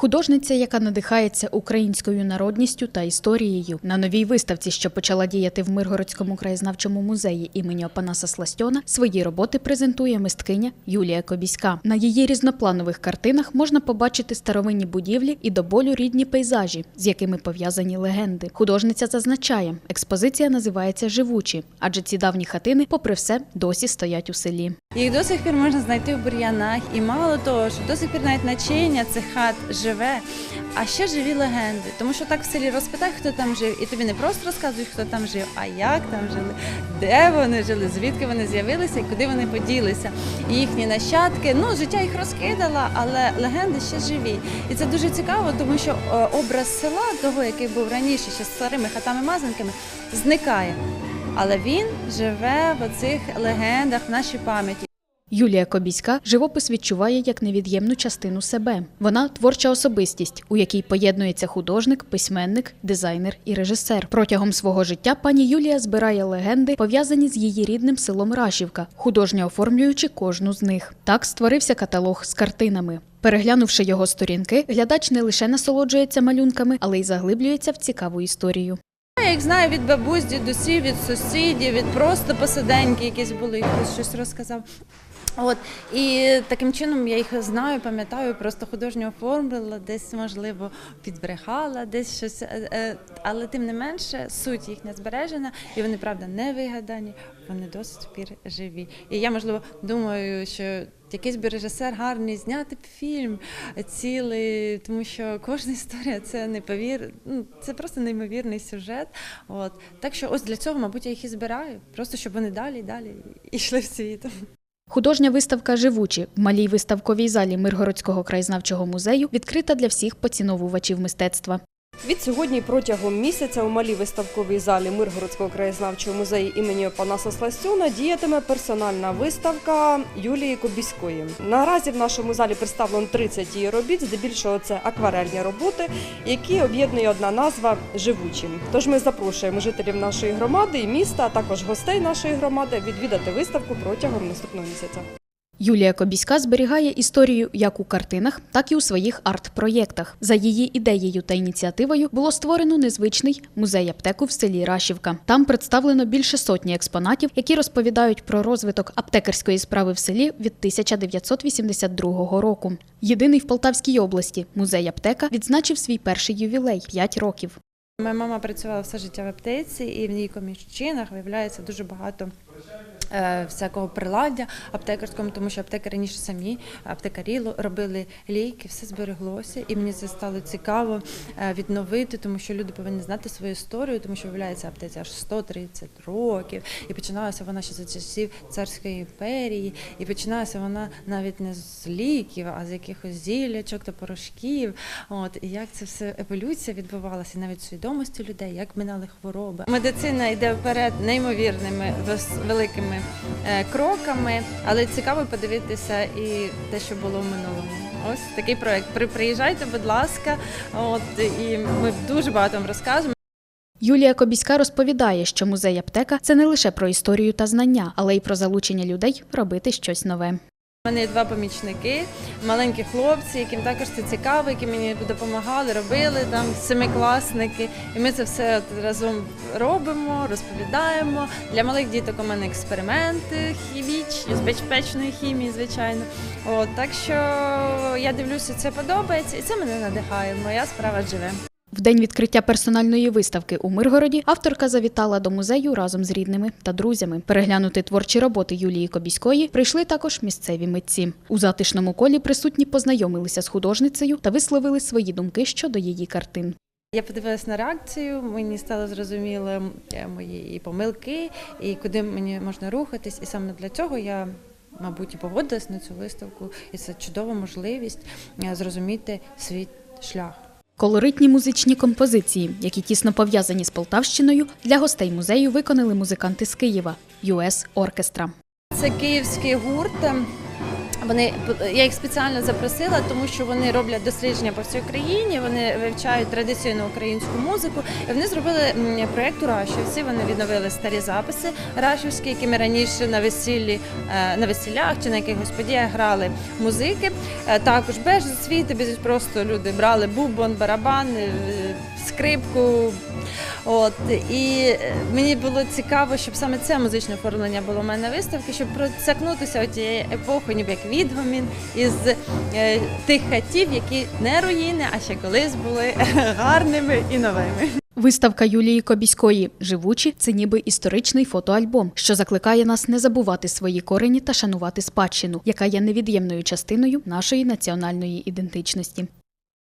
Художниця, яка надихається українською народністю та історією. На новій виставці, що почала діяти в Миргородському краєзнавчому музеї імені Опанаса Сластьона, свої роботи презентує мисткиня Юлія Кобіська. На її різнопланових картинах можна побачити старовинні будівлі і до болю рідні пейзажі, з якими пов'язані легенди. Художниця зазначає, експозиція називається Живучі, адже ці давні хатини, попри все, досі стоять у селі. Їх до сих пір можна знайти в бур'янах, і мало того, що до сих пір навіть начиння цих хат живе, а ще живі легенди. Тому що так в селі розпитай, хто там жив, і тобі не просто розказують, хто там жив, а як там жили, де вони жили, звідки вони з'явилися і куди вони поділися. І їхні нащадки, ну життя їх розкидало, але легенди ще живі. І це дуже цікаво, тому що е, образ села, того, який був раніше, ще з старими хатами-мазанками, зникає. Але він живе в оцих легендах в нашій пам'яті. Юлія Кобіська живопис відчуває як невід'ємну частину себе. Вона творча особистість, у якій поєднується художник, письменник, дизайнер і режисер. Протягом свого життя пані Юлія збирає легенди, пов'язані з її рідним селом Рашівка, художньо оформлюючи кожну з них. Так створився каталог з картинами. Переглянувши його сторінки, глядач не лише насолоджується малюнками, але й заглиблюється в цікаву історію. Я їх знаю від бабусь, дідусів, від сусідів, від просто посиденьки якісь були, хтось щось розказав. От і таким чином я їх знаю, пам'ятаю, просто художньо оформила, десь можливо підбрехала, десь щось, е, е, але тим не менше суть їхня збережена, і вони правда не вигадані, вони до сих пір живі. І я можливо думаю, що якийсь би режисер гарний зняти б фільм цілий, тому що кожна історія це неповір, ну це просто неймовірний сюжет. От так що ось для цього, мабуть, я їх і збираю, просто щоб вони далі і далі йшли в світ. Художня виставка Живучі в малій виставковій залі Миргородського краєзнавчого музею відкрита для всіх поціновувачів мистецтва. Від сьогодні протягом місяця у малій виставковій залі Миргородського краєзнавчого музею імені Панаса Сластюна діятиме персональна виставка Юлії Кобіської. Наразі в нашому залі представлено 30 її робіт, здебільшого це акварельні роботи, які об'єднує одна назва Живучі. Тож ми запрошуємо жителів нашої громади і міста, а також гостей нашої громади відвідати виставку протягом наступного місяця. Юлія Кобіська зберігає історію як у картинах, так і у своїх арт-проєктах. За її ідеєю та ініціативою було створено незвичний музей аптеку в селі Рашівка. Там представлено більше сотні експонатів, які розповідають про розвиток аптекарської справи в селі від 1982 року. Єдиний в Полтавській області музей аптека відзначив свій перший ювілей 5 років. Моя мама працювала все життя в аптеці, і в її комірчинах виявляється дуже багато. Е, Всякого приладдя аптекарському, тому що аптекарі раніше самі аптекарі робили ліки, все збереглося, і мені це стало цікаво е, відновити, тому що люди повинні знати свою історію, тому що виявляється аптеці аж 130 років, і починалася вона ще за часів царської імперії, і починалася вона навіть не з ліків, а з якихось зілячок та порошків. От і як це все еволюція відбувалася, навіть свідомості людей, як минали хвороби. Медицина йде вперед неймовірними великими е, кроками, але цікаво подивитися і те, що було в минулому. Ось такий проект. Приїжджайте, будь ласка, от і ми дуже багато вам розкажемо. Юлія Кобіська розповідає, що музей аптека це не лише про історію та знання, але й про залучення людей робити щось нове. У мене є два помічники, маленькі хлопці, яким також це цікаво, які мені допомагали, робили там семикласники. І ми це все разом робимо, розповідаємо. Для малих діток у мене експерименти хімічні, з безпечної хімії, звичайно. От так що я дивлюся, це подобається, і це мене надихає. Моя справа живе. В день відкриття персональної виставки у Миргороді авторка завітала до музею разом з рідними та друзями. Переглянути творчі роботи Юлії Кобіської прийшли також місцеві митці. У затишному колі присутні познайомилися з художницею та висловили свої думки щодо її картин. Я подивилась на реакцію, мені стало зрозуміло е, мої і помилки, і куди мені можна рухатись. І саме для цього я, мабуть, і погодилась на цю виставку, і це чудова можливість е, зрозуміти свій шлях. Колоритні музичні композиції, які тісно пов'язані з Полтавщиною, для гостей музею виконали музиканти з Києва US Оркестра. Це київський гурт. Вони я їх спеціально запросила, тому що вони роблять дослідження по всій Україні. Вони вивчають традиційну українську музику. І вони зробили м, проект у Рашівці. Вони відновили старі записи рашівські, які ми раніше на весіллі е, на весіллях чи на якихось подіях грали музики. Е, Також без світи, без просто люди брали бубон, барабан, е, скрипку. От і е, мені було цікаво, щоб саме це музичне оформлення було в мене на виставці, щоб процякнутися тієї епохи, ніби як відгомін із е, тих хатів, які не руїни, а ще колись були гарними і новими. Виставка Юлії Кобіської Живучі це ніби історичний фотоальбом, що закликає нас не забувати свої корені та шанувати спадщину, яка є невід'ємною частиною нашої національної ідентичності.